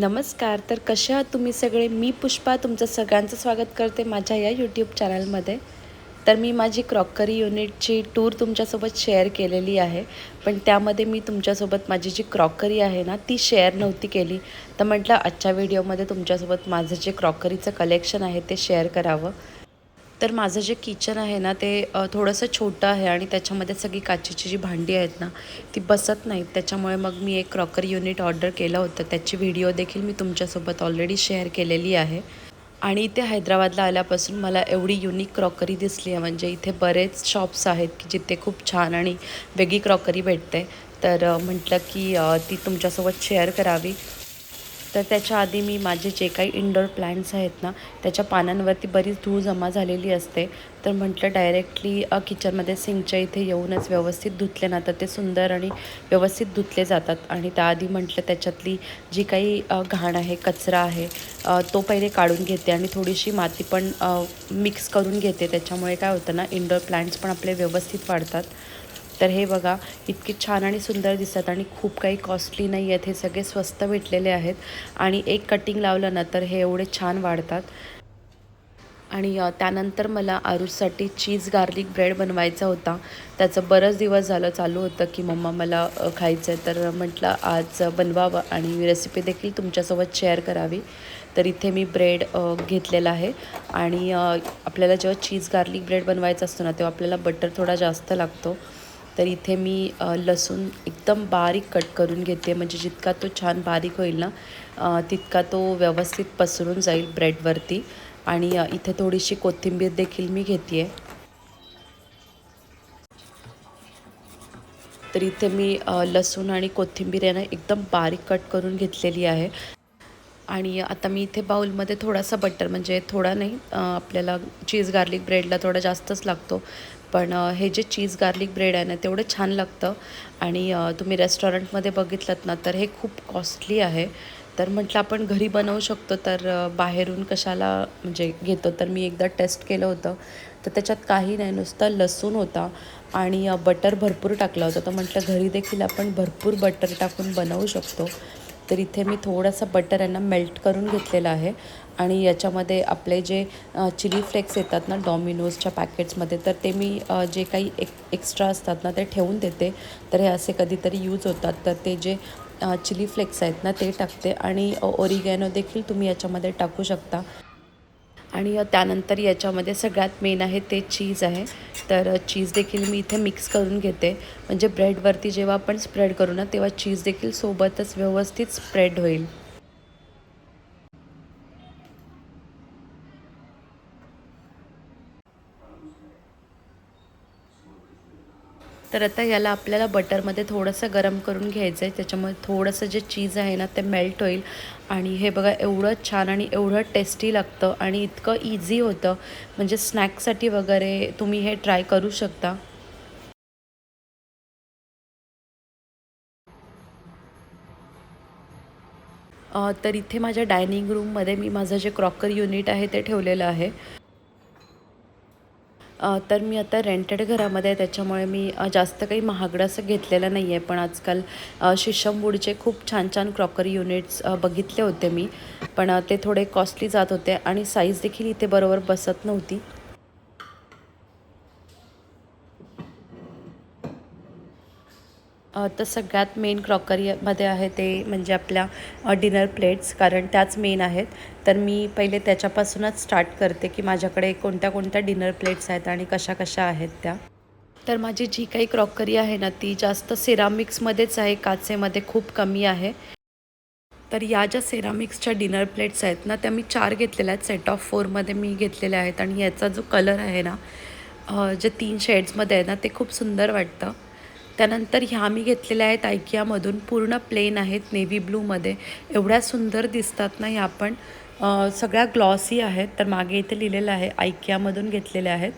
नमस्कार तर कसे आहात तुम्ही सगळे? मी पुष्पा तुमचं सगळ्यांचं स्वागत करते माझ्या या यूट्यूब चॅनलमध्ये तर मी माझी क्रॉकरी युनिटची टूर तुमच्यासोबत शेअर केलेली आहे. पण त्यामध्ये मी तुमच्यासोबत माझी जी क्रॉकरी आहे ना ती शेअर नव्हती केली. तर म्हटलं आजच्या व्हिडिओमध्ये तुमच्यासोबत माझं जे क्रॉकरीचं कलेक्शन आहे ते शेअर करावं. तर माझं जे किचन आहे ना ते थोडंसं छोटं आहे आणि त्याच्यामध्ये सगळी काचेची जी भांडी आहेत ना ती बसत नाहीत. त्याच्यामुळे मग मी एक क्रॉकरी युनिट ऑर्डर केलं होतं. त्याची व्हिडिओ देखील मी तुमच्यासोबत ऑलरेडी शेअर केलेली आहे. आणि इथे हैदराबादला आल्यापासून मला एवढी युनिक क्रॉकरी दिसली आहे. म्हणजे इथे बरेच शॉप्स आहेत की जिथे खूप छान आणि वेगळी क्रॉकरी भेटते. तर म्हटलं की ती तुमच्यासोबत शेअर करावी. तर त्याच्या आधी मी माझे जे काही इंडोर प्लांट्स आहेत ना त्याच्या पानांवरती बरीच धूळ जमा झालेली असते. तर म्हटलं डायरेक्टली किचनमध्ये सिंकच्या इथे येऊनच व्यवस्थित धुतले ना तर ते सुंदर आणि व्यवस्थित धुतले जातात. आणि त्याआधी म्हटलं त्याच्यातली जी काही घाण आहे कचरा आहे तो पहिले काढून घेते आणि थोडीशी माती पण मिक्स करून घेते. त्याच्यामुळे काय होतं ना इंडोर प्लांट्स पण आपले व्यवस्थित वाढतात. तर हे बघा इतके छान आणि सुंदर दिसतात आणि खूप काही कॉस्टली नाही आहेत. हे सगळे स्वस्त भेटलेले आहेत. आणि एक कटिंग लावलं ना तर हे एवढे छान वाढतात. आणि त्यानंतर मला आरुषसाठी चीज गार्लिक ब्रेड बनवायचा होता. त्याचं बरंच दिवस झालं चालू होतं की मम्मा मला खायचं आहे तर म्हटलं आज बनवावं. आणि रेसिपी देखील तुमच्यासोबत शेअर करावी. तर इथे मी ब्रेड घेतलेला आहे. आणि आपल्याला जेव्हा चीज गार्लिक ब्रेड बनवायचा असतो ना तेव्हा आपल्याला बटर थोडा जास्त लागतो. तर इथे मी लसूण एकदम बारीक कट करून घेते. म्हणजे जितका तो छान बारीक होईल ना तितका तो व्यवस्थित पसरून जाईल ब्रेडवरती. आणि इथे थोडीशी कोथिंबीर देखील मी घेते आहे तर इथे मी लसूण आणि कोथिंबीर यांना एकदम बारीक कट करून घेतलेली आहे. आणि आता मी इथे बाउलमध्ये थोडासा बटर म्हणजे थोडा नाही आपल्याला चीज गार्लिक ब्रेडला थोडा जास्तच लागतो. पण हे जे चीज गार्लिक ब्रेड आहे ना तेवढं छान लागतं. आणि तुम्ही रेस्टॉरंटमध्ये बघितलं ना तर हे खूप कॉस्टली आहे. तर म्हटलं आपण घरी बनवू शकतो तर बाहेरून कशाला म्हणजे घेतो. तर मी एकदा टेस्ट केलं होतं. तर त्याच्यात काही नाही नुसतं लसूण होता आणि बटर भरपूर टाकलं होतं. तर म्हटलं घरी देखील आपण भरपूर बटर टाकून बनवू शकतो. तर इथे मी थोडंसं बटर यांना मेल्ट करून घेतलेलं आहे. आणि याच्यामध्ये आपले जे चिली फ्लेक्स येतात ना डॉमिनोजच्या पॅकेट्समध्ये तर ते मी जे काही एक एक्स्ट्रा असतात ना ते ठेवून देते. तर हे असे कधीतरी यूज होतात. तर ते जे चिली फ्लेक्स आहेत ना ते टाकते. आणि ओरिगॅनो देखील तुम्ही याच्यामध्ये टाकू शकता. आणि त्यानंतर याच्यामध्ये सगळ्यात मेन आहे ते चीज आहे. तर चीज देखील मी इथे मिक्स करून घेते. म्हणजे ब्रेडवरती जेव्हा आपण स्प्रेड करू ना तेव्हा चीज देखील सोबतच व्यवस्थित स्प्रेड होईल. तर आता याला आपल्याला बटरमध्ये थोडंसं गरम करून घ्यायचं आहे. त्याच्यामुळे थोडंसं जे चीज आहे ना ते मेल्ट होईल. आणि हे बघा एवढं छान आणि एवढं टेस्टी लागतं आणि इतकं इझी होतं. म्हणजे स्नॅक्ससाठी वगैरे तुम्ही हे ट्राय करू शकता. तर इथे माझ्या डायनिंग रूममध्ये मी माझं जे क्रॉकर युनिट आहे ते ठेवलेलं आहे. तर मी आता रेंटेड घरामध्ये आहे त्याच्यामुळे मी जास्त काही महागडं असं घेतलेलं नाही आहे पण आजकाल अ, शिशमवूडचे खूप छान छान क्रॉकरी युनिट्स बघितले होते मी. पण ते थोडे कॉस्टली जात होते आणि साईज देखील इथे बरोबर बसत नव्हती. तर सगळ्यात मेन क्रॉकरीमध्ये आहे ते म्हणजे आपल्या डिनर प्लेट्स कारण त्याच मेन आहेत. तर मी पहिले त्याच्यापासूनच स्टार्ट करते की माझ्याकडे कोणत्या कोणत्या डिनर प्लेट्स आहेत आणि कशा कशा आहेत त्या. तर माझी जी काही क्रॉकरी आहे ना ती जास्त सिरामिक्समध्येच आहे. काचेमध्ये खूप कमी आहे. तर या ज्या सेरामिक्सच्या डिनर प्लेट्स आहेत ना त्या मी चार घेतलेल्या आहेत. सेट ऑफ फोरमध्ये मी घेतलेल्या आहेत. आणि याचा जो कलर आहे ना जे तीन शेड्समध्ये आहे ना ते खूप सुंदर वाटतं. त्यानंतर ह्या मी घेतलेल्या आहेत आयकियामधून. पूर्ण प्लेन आहेत नेव्ही ब्लूमध्ये एवढ्या सुंदर दिसतात ना ह्या पण. सगळ्या ग्लॉसी आहेत. तर मागे इथे लिहिलेलं आहे आयकियामधून घेतलेल्या आहेत.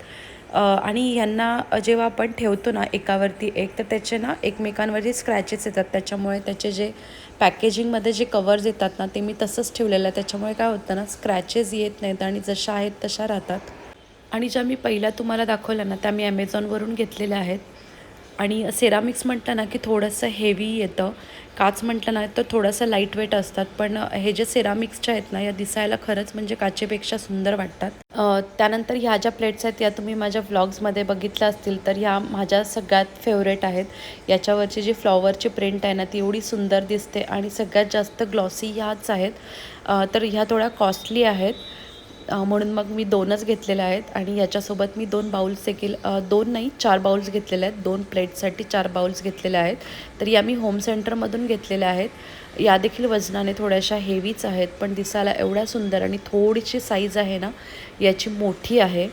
आणि ह्यांना जेव्हा आपण ठेवतो ना एकावरती एक तर त्याचे ना एकमेकांवरती स्क्रॅचेस येतात. त्याच्यामुळे त्याचे जे पॅकेजिंगमध्ये जे कवर्स येतात ना ते मी तसंच ठेवलेलं आहे. त्याच्यामुळे काय होतं ना स्क्रॅचेस येत नाहीत आणि जशा आहेत तशा राहतात. आणि ज्या मी पहिल्या तुम्हाला दाखवल्या ना त्या मी ॲमेझॉनवरून घेतलेल्या आहेत. आणि सेरामिक्स म्हटलं ना की थोडंसं हेवी येतं. काच म्हटलं ना तर थोडंसं लाइट वेट असतात. पण हे जे सेरामिक्सच्या आहेत ना या दिसायला खरंच म्हणजे काचेपेक्षा सुंदर वाटतात. त्यानंतर ह्या ज्या प्लेट्स आहेत या तुम्ही माझ्या व्लॉग्समध्ये बघितल्या असतील तर ह्या माझ्या सगळ्यात फेवरेट आहेत. याच्यावरची जी फ्लॉवरची प्रिंट आहे ना ती एवढी सुंदर दिसते. आणि सगळ्यात जास्त ग्लॉसी ह्याच आहेत. तर ह्या थोड्या कॉस्टली आहेत. म्हणून मग मी दोनच घेतलेल्या आहेत आणि याच्यासोबत मी दोन बाउल्स देखील दोन नाही चार बाउल्स घेतलेले आहेत. दोन प्लेटसाठी चार बाउल्स घेतलेल्या आहेत. तर या मी होम सेंटरमधून घेतलेल्या आहेत. या देखील वजनाने थोड्याशा हेवीच आहेत पण दिसायला एवढ्या सुंदर आणि थोडीशी साईज आहे ना याची मोठी आहे.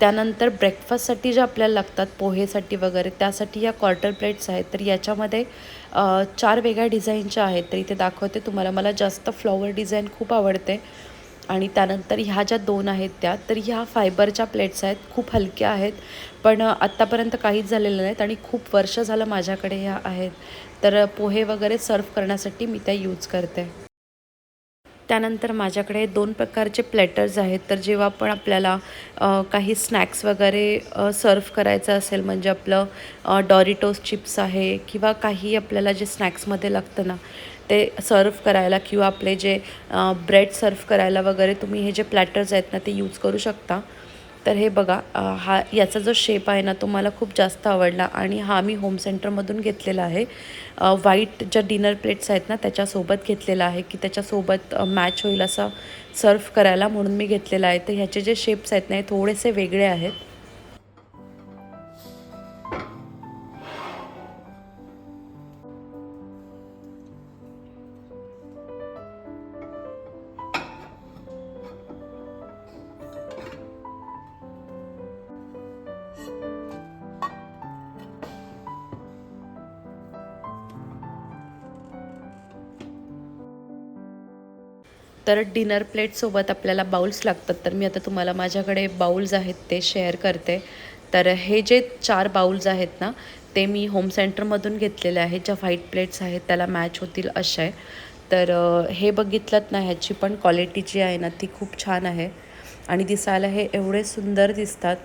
त्यानंतर ब्रेकफास्टसाठी ज्या आपल्याला लागतात पोहेसाठी वगैरे त्यासाठी या क्वार्टर प्लेट्स आहेत. तर याच्यामध्ये चार वेगळ्या डिझाईनच्या आहेत. तर इथे दाखवते तुम्हाला. मला जास्त फ्लॉवर डिझाईन खूप आवडते. आणि त्यानंतर ह्या ज्या दोन आहेत त्या तर ह्या फायबरच्या प्लेट्स आहेत खूप हलक्या आहेत पण आत्तापर्यंत काहीच झालेलं नाहीत आणि खूप वर्ष झालं माझ्याकडे ह्या आहेत. तर पोहे वगैरे सर्व करण्यासाठी मी त्या यूज करते. त्यानंतर माझ्याकडे दोन प्रकारचे प्लॅटर्स आहेत. तर जेव्हा पण आपल्याला काही स्नॅक्स वगैरे सर्व करायचं असेल म्हणजे आपलं डॉरिटोस चिप्स आहे किंवा काही आपल्याला जे स्नॅक्समध्ये लागतं ना ते सर्व करायला किंवा आपले जे ब्रेड सर्व करायला वगैरे तुम्ही हे जे प्लॅटर्स आहेत ना ते यूज करू शकता. तर हे बघा हा याचा जो शेप आहे ना तो मला खूप जास्त आवडला आणि हा मी होम सेंटरमधून घेतलेला आहे. व्हाईट ज्या डिनर प्लेट्स आहेत ना त्याच्यासोबत घेतलेला आहे की त्याच्यासोबत मॅच होईल असं सर्व करायला म्हणून मी घेतलेला आहे. तर ह्याचे जे शेप्स आहेत ना हे थोडेसे वेगळे आहेत. तर डिनर प्लेटसोबत आपल्याला बाउल्स लागतात. तर मी आता तुम्हाला माझ्याकडे बाउल्स आहेत ते शेअर करते. तर हे जे चार बाउल्स आहेत ना ते मी होम सेंटरमधून घेतलेले आहेत. ज्या व्हाईट प्लेट्स आहेत त्याला मॅच होतील अशा आहे. तर हे बघितलंत ना ह्याची पण क्वालिटी जी आहे ना ती खूप छान आहे. आणि दिसायला हे एवढे सुंदर दिसतात.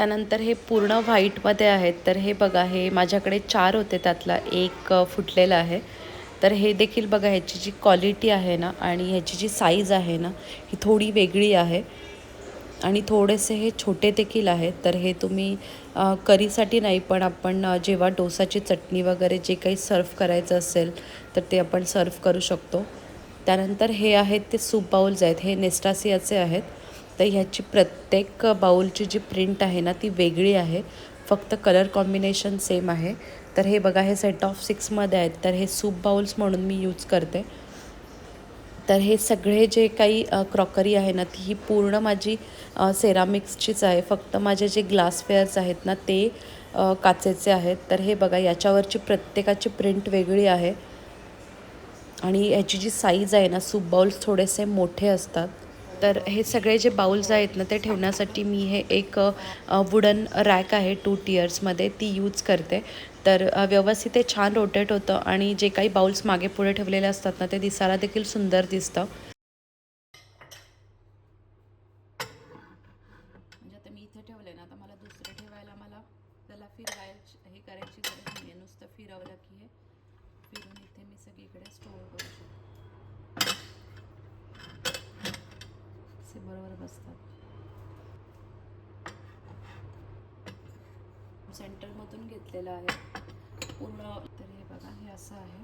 त्यानंतर हे पूर्ण व्हाईटमध्ये आहेत. तर हे बघा हे माझ्याकडे चार होते त्यातला. एक फुटलेला आहे. तर हे देखील बघा ह्याची जी क्वालिटी आहे ना आणि ह्याची जी साईज आहे ना ही थोडी वेगळी आहे. आणि थोडेसे हे छोटे देखील आहेत. तर हे तुम्ही करीसाठी नाही पण आपण जेव्हा डोसाची चटणी वगैरे जे काही सर्व करायचं असेल तर ते आपण सर्व करू शकतो. त्यानंतर हे आहेत ते सूप बाउल्स आहेत. हे नेस्टासियाचे आहेत. तर ह्याची प्रत्येक बाउलची जी प्रिंट आहे ना ती वेगळी आहे. फक्त कलर कॉम्बिनेशन सेम आहे. तर हे बघा हे सेट ऑफ सिक्समध्ये आहेत. तर हे सूप बाउल्स म्हणून मी यूज करते. तर हे सगळे जे काही क्रॉकरी आहे ना ती ही पूर्ण माझी सेरामिक्सचीच आहे. फक्त माझे जे ग्लासवेअर्स आहेत ना ते काचेचे आहेत. तर हे बघा याच्यावरची प्रत्येकाची प्रिंट वेगळी आहे. आणि याची जी साईज आहे ना सूप बाउल्स थोडेसे मोठे असतात. तर हे सगळे जे बाउल्स आहेत ना ते ठेवण्यासाठी मी हे एक वुडन रॅक आहे टू टियर्समध्ये ती यूज करते. तर व्यवस्थित ते छान रोटेट होतं आणि जे काही बाउल्स मागे पुढे ठेवलेले असतात ना ते दिसायला देखील सुंदर दिसतं म्हणजे आता मी इथे ठेवले ना आता मला दुसरं ठेवायला मला त्याला फिरवायची हे करायची गरज नाही आहे नुसतं फिरवलं की हे फिरून इथे मी सगळीकडे स्टोअर करू शकते असे बरोबर बसतात सेंटरमधून घेतलेलं आहे. पूर्ण तर हे बघा हे असं आहे.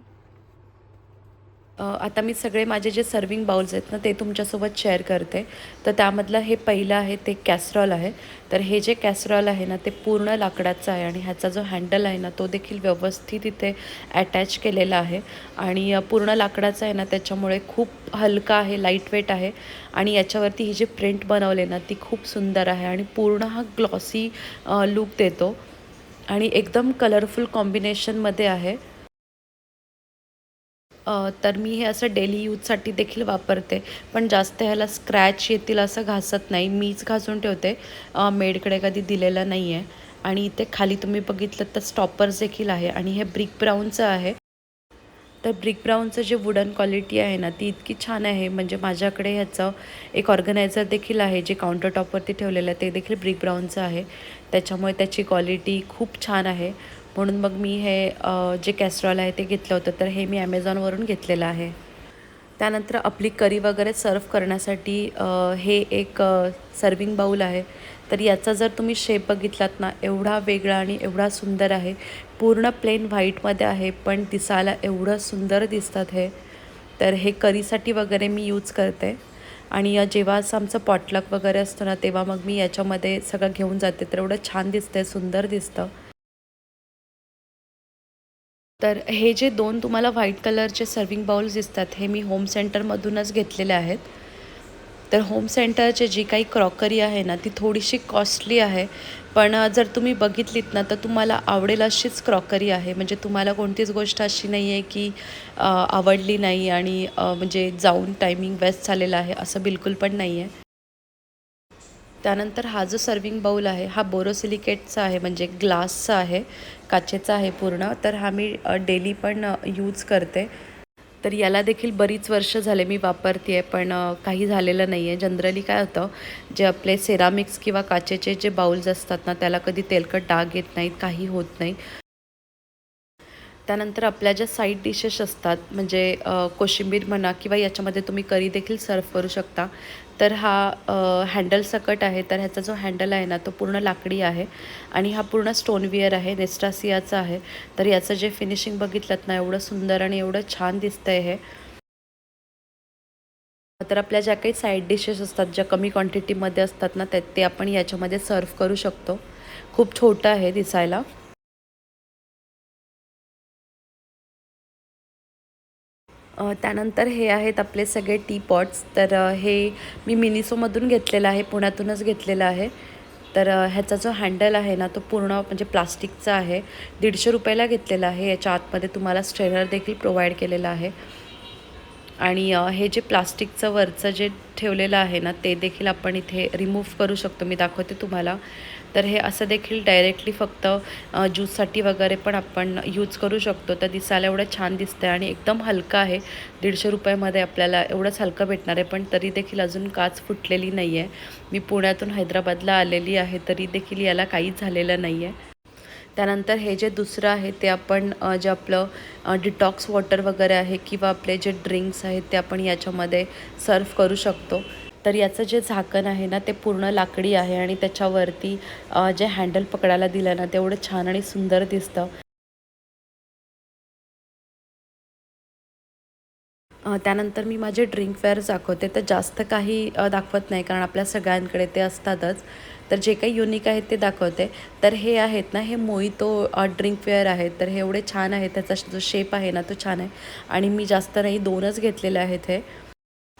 आता मी सगळे माझे जे सर्विंग बाउल्स आहेत ना ते तुमच्यासोबत शेअर करते. तर त्यामधलं हे पहिलं आहे ते कॅसरॉल आहे. तर हे जे कॅसरॉल आहे ना ते पूर्ण लाकडाचं आहे आणि ह्याचा जो हँडल आहे ना तो देखील व्यवस्थित इथे अटॅच केलेला आहे. आणि पूर्ण लाकडाचा आहे ना त्याच्यामुळे खूप हलका आहे लाइट वेट आहे. आणि याच्यावरती ही जी प्रिंट बनवले ना ती खूप सुंदर आहे आणि पूर्ण हा ग्लॉसी लुक देतो. आणि एकदम कलरफुल कॉम्बिनेशनमध्ये आहे. तर मी हे असं डेली यूजसाठी देखील वापरते. पण जास्त ह्याला स्क्रॅच येतील असं घासत नाही. मीच घासून ठेवते. मेडकडे कधी दिलेलं नाही आहे आणि इथे खाली तुम्ही बघितलं तर स्टॉपर्स देखील आहे. आणि हे ब्रिक ब्राऊनचं आहे. तर ब्रिक ब्राऊनचं जे वुडन क्वालिटी आहे ना ती इतकी छान आहे. म्हणजे माझ्याकडे ह्याचं एक ऑर्गनायझर देखील आहे जे काउंटर टॉपवरती ठेवलेलं आहे. ते देखील ब्रिक ब्राऊनचं आहे. त्याच्यामुळे त्याची क्वालिटी खूप छान आहे. म्हणून मग मी हे जे कॅस्ट्रॉल आहे ते घेतलं होतं तर हे मी ॲमेझॉनवरून घेतलेलं आहे. त्यानंतर आपली करी वगैरे सर्व करण्यासाठी हे एक सर्विंग बाऊल आहे. तर याचा जर तुम्ही शेप बघितलात ना एवढा वेगळा आणि एवढा सुंदर आहे. पूर्ण प्लेन व्हाईटमध्ये आहे पण दिसायला एवढं सुंदर दिसतात हे. तर हे करीसाठी वगैरे मी यूज करते. आणि जेव्हा असं आमचं पॉटलक वगैरे असतं ना तेव्हा मग मी याच्यामध्ये सगळं घेऊन जाते. तर एवढं छान दिसतंय सुंदर दिसतं. तर हे जे दोन तुम्हाला व्हाईट कलरचे सर्विंग बाउल्स दिसतात हे मी होम सेंटरमधूनच घेतलेले आहेत. तर होम सेंटरचे जी काही क्रॉकरी आहे ना ती थोडीशी कॉस्टली आहे. पण जर तुम्ही बघितलीत ना तर तुम्हाला आवडेल अशीच क्रॉकरी आहे. म्हणजे तुम्हाला कोणतीच गोष्ट अशी नाही आहे की आवडली नाही आणि म्हणजे जाऊन टायमिंग वेस्ट झालेला आहे असं बिलकुल पण नाही आहे त्यानंतर हा जो सर्विंग बाऊल आहे हा बोरोसिलिकेटचा आहे म्हणजे ग्लासचा आहे काचेचा आहे पूर्ण. तर हा मी डेली पण यूज करते. तर याला देखील बरीच वर्ष झाले मी वापरते आहे पण काही झालेलं नाही आहे जनरली काय होतं जे आपले सेरामिक्स किंवा काचेचे जे बाउल्स असतात ना त्याला कधी तेलकट डाग येत नाहीत काही होत नाही त्यानंतर आपल्या ज्या साईड डिशेस असतात म्हणजे कोशिंबीर म्हणा किंवा याच्यामध्ये तुम्ही करी देखील सर्व करू शकता. तर हा हँडल सकट आहे. तर ह्याचा जो हँडल आहे ना तो पूर्ण लाकडी आहे. आणि हा पूर्ण स्टोनवियर आहे नेस्टासियाचा आहे. तर याचं जे फिनिशिंग बघितलं ना एवढं सुंदर आणि एवढं छान दिसतंय हे. तर आपल्या ज्या काही साईड डिशेस असतात ज्या कमी क्वांटिटीमध्ये असतात ना ते ते आपण याच्यामध्ये सर्व करू शकतो. खूप छोटं आहे दिसायला. त्यानंतर हे आहेत आपले सगळे टी पॉट्स तर हे मी मिनिसोमधून घेतलेलं आहे पुण्यातूनच घेतलेलं आहे. तर ह्याचा जो हँडल आहे ना तो पूर्ण म्हणजे प्लास्टिकचा आहे. दीडशे रुपयाला घेतलेला आहे. याच्या आतमध्ये तुम्हाला स्ट्रेनर देखील प्रोव्हाइड केलेला आहे. आणि हे जे प्लास्टिकचं वरचं जे ठेवलेलं आहे ना ते देखील आपण इथे रिमूव्ह करू शकतो. मी दाखवते तुम्हाला. तर हे असं देखील डायरेक्टली फक्त ज्यूससाठी वगैरे पण आपण यूज करू शकतो. तर दिसायला एवढं छान दिसतं आहे आणि एकदम हलकं आहे. दीडशे रुपयामध्ये आपल्याला एवढंच हलकं भेटणार आहे. पण तरी देखील अजून काच फुटलेली नाही आहे मी पुण्यातून हैदराबादला आलेली आहे. तरी देखील याला काहीच झालेलं नाही आहे त्यानंतर हे जे दुसरं आहे ते आपण जे आपलं डिटॉक्स वॉटर वगैरे आहे किंवा आपले जे ड्रिंक्स आहेत ते आपण याच्यामध्ये सर्व करू शकतो. तर याचं जे झाकण आहे ना ते पूर्ण लाकडी आहे आणि त्याच्यावरती जे हँडल पकडायला दिलं ना तेवढं छान आणि सुंदर दिसतं. त्यानंतर मी माझे ड्रिंकवेअर दाखवते. तर जास्त काही दाखवत नाही कारण आपल्या सगळ्यांकडे ते असतातच. तर जे काही युनिक आहेत ते दाखवते. तर हे आहेत ना हे मोहितो ड्रिंकवेअर आहेत. तर हे एवढे छान आहे त्याचा जो शेप आहे ना तो छान आहे. आणि मी जास्त नाही दोनच घेतलेले आहेत हे.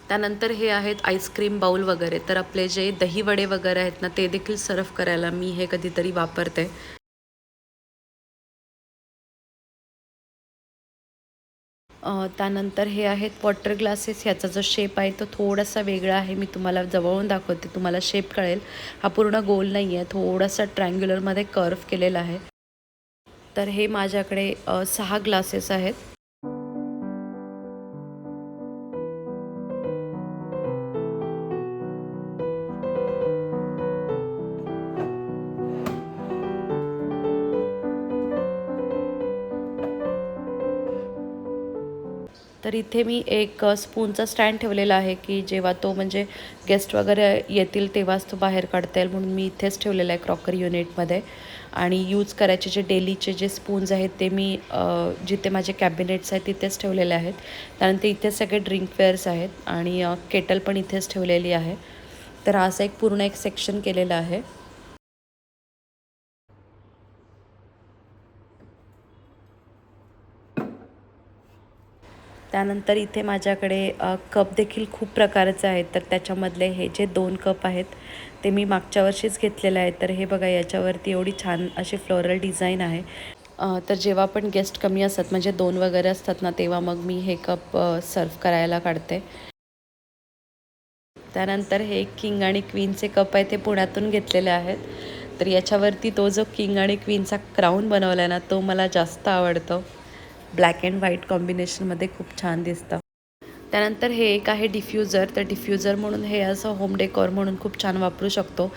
त्यानंतर हे आहेत आईस्क्रीम बाऊल वगैरे. तर आपले जे दही वडे वगैरे आहेत ना ते देखील सर्व करायला मी हे कधीतरी वापरते. त्यानंतर हे आहेत वॉटर ग्लासेस ह्याचा जो शेप आहे तो थोडासा वेगळा आहे. मी तुम्हाला जवळून दाखवते तुम्हाला शेप कळेल. हा पूर्ण गोल नाही आहे थोडासा ट्रँग्युलरमध्ये कर्व केलेला आहे. तर हे माझ्याकडे सहा ग्लासेस आहेत. इथे मी एक स्पूनचा स्टँड ठेवलेला आहे की जेव्हा तो म्हणजे गेस्ट वगैरे येतील तेव्हाच तो बाहेर काढता येईल म्हणून मी इथेच ठेवलेला आहे क्रॉकरी युनिटमध्ये आणि यूज करायचे जे डेलीचे जे स्पून्स आहेत ते मी जिथे माझे कॅबिनेट्स आहेत तिथेच ठेवलेले आहेत. त्यानंतर इथे सगळे ड्रिंकवेअर्स आहेत आणि केटल पण इथेच ठेवलेली आहे. तर असं एक पूर्ण एक सेक्शन केलेलं आहे. त्यानंतर इथे माझ्याकडे कप देखील खूप प्रकारचे आहेत. तर त्याच्यामधले हे जे दोन कप आहेत ते मी मागच्या वर्षीच घेतलेले आहेत. तर हे बघा याच्यावरती एवढी छान अशी फ्लोरल डिझाईन आहे. तर जेव्हा पण गेस्ट कमी असतात म्हणजे दोन वगैरे असतात ना तेव्हा मग मी हे कप सर्व करायला काढते. त्यानंतर हे किंग आणि क्वीनचे कप आहे ते पुण्यातून घेतलेले आहेत. तर याच्यावरती तो जो किंग आणि क्वीनचा क्राऊन बनवला आहे ना तो मला जास्त आवडतो. ब्लॅक अँड व्हाईट कॉम्बिनेशनमध्ये खूप छान दिसतं. त्यानंतर हे एक आहे डिफ्युजर. तर डिफ्युजर म्हणून हे असं होम डेकोर म्हणून खूप छान वापरू शकतो.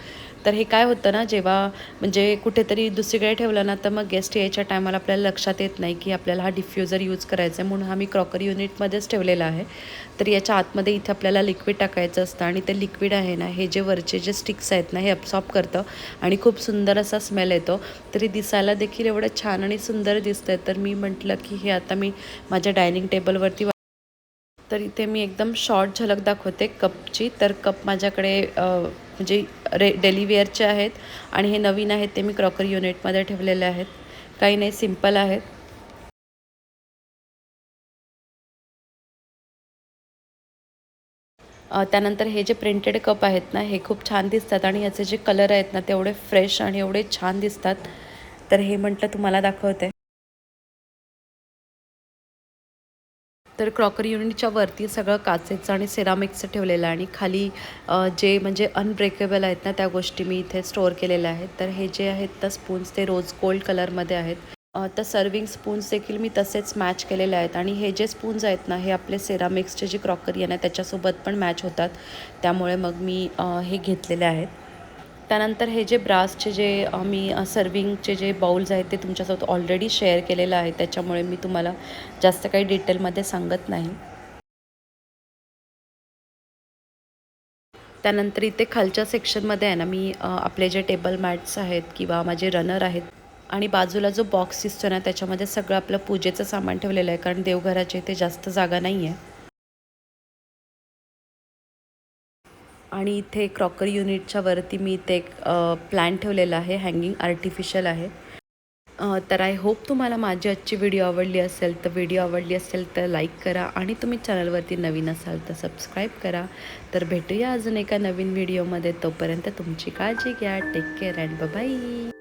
तर हे काय होतं ना जेव्हा म्हणजे कुठेतरी दुसरीकडे ठेवलं ना तर मग गेस्ट यायच्या टायमाला आपल्याला लक्षात येत नाही की आपल्याला हा डिफ्युजर यूज करायचा आहे म्हणून हा मी क्रॉकरी युनिटमध्येच ठेवलेला आहे. तर याच्या आतमध्ये इथे आपल्याला लिक्विड टाकायचं असतं आणि ते लिक्विड आहे ना हे जे वरचे जे स्टिक्स आहेत ना हे अब्सॉर्ब करतं आणि खूप सुंदर असा स्मेल येतो. तरी दिसायला देखील एवढं छान आणि सुंदर दिसतं तर मी म्हटलं की हे आता मी माझ्या डायनिंग टेबलवरती तर इथे मी एकदम शॉर्ट झलक दाखवते कपची. तर कप माझ्याकडे म्हणजे रे डेलीवेअरचे आहेत आणि हे नवीन आहेत ते मी क्रॉकरी युनिटमध्ये ठेवलेले आहेत. काही नाही सिंपल आहेत. त्यानंतर हे जे प्रिंटेड कप आहेत ना हे खूप छान दिसतात आणि याचे जे कलर आहेत ना तेवढे फ्रेश आणि एवढे छान दिसतात. तर हे म्हटलं तुम्हाला दाखवते. तर क्रॉकरी युनिटच्या वरती सगळं काचेचं आणि सिरामिक्सचं ठेवलेलं आहे आणि खाली जे म्हणजे अनब्रेकेबल आहेत ना त्या गोष्टी मी इथे स्टोअर केलेल्या आहेत. तर हे जे आहेत तर स्पून्स ते रोज गोल्ड कलरमध्ये आहेत. तर सर्विंग स्पून्स देखील मी तसेच मॅच केलेले आहेत आणि हे जे स्पून्स आहेत ना हे आपले सेरामिक्सचे जे क्रॉकरी आहे ना त्याच्यासोबत पण मॅच होतात. त्यामुळे मग मी हे घेतलेले आहेत. त्यानंतर हे जे ब्रासचे जे मी सर्विंगचे जे बाउल्स आहेत ते तुमच्यासोबत ऑलरेडी शेअर केलेलं आहे. त्याच्यामुळे मी तुम्हाला जास्त काही डिटेलमध्ये सांगत नाही. त्यानंतर इथे खालच्या सेक्शनमध्ये आहे ना मी आपले जे टेबल मॅट्स आहेत किंवा माझे रनर आहेत आणि बाजूला जो बॉक्स दिसतो ना त्याच्यामध्ये सगळं आपलं पूजेचं सामान ठेवलेलं आहे. कारण देवघराचे इथे जास्त जागा नाही आहे आणि इथे क्रॉकरी युनिटच्या वरती मी इथे एक प्लॅन ठेवलेला आहे हँगिंग आर्टिफिशियल आहे. तर आय होप तुम्हाला माझी आजची व्हिडिओ आवडली असेल तर व्हिडिओ आवडली असेल तर लाईक करा आणि तुम्ही चॅनलवरती नवीन असाल तर सबस्क्राईब करा. तर भेटूया अजून एका नवीन व्हिडिओमध्ये तोपर्यंत तुमची काळजी घ्या टेक केअर अँड बाय.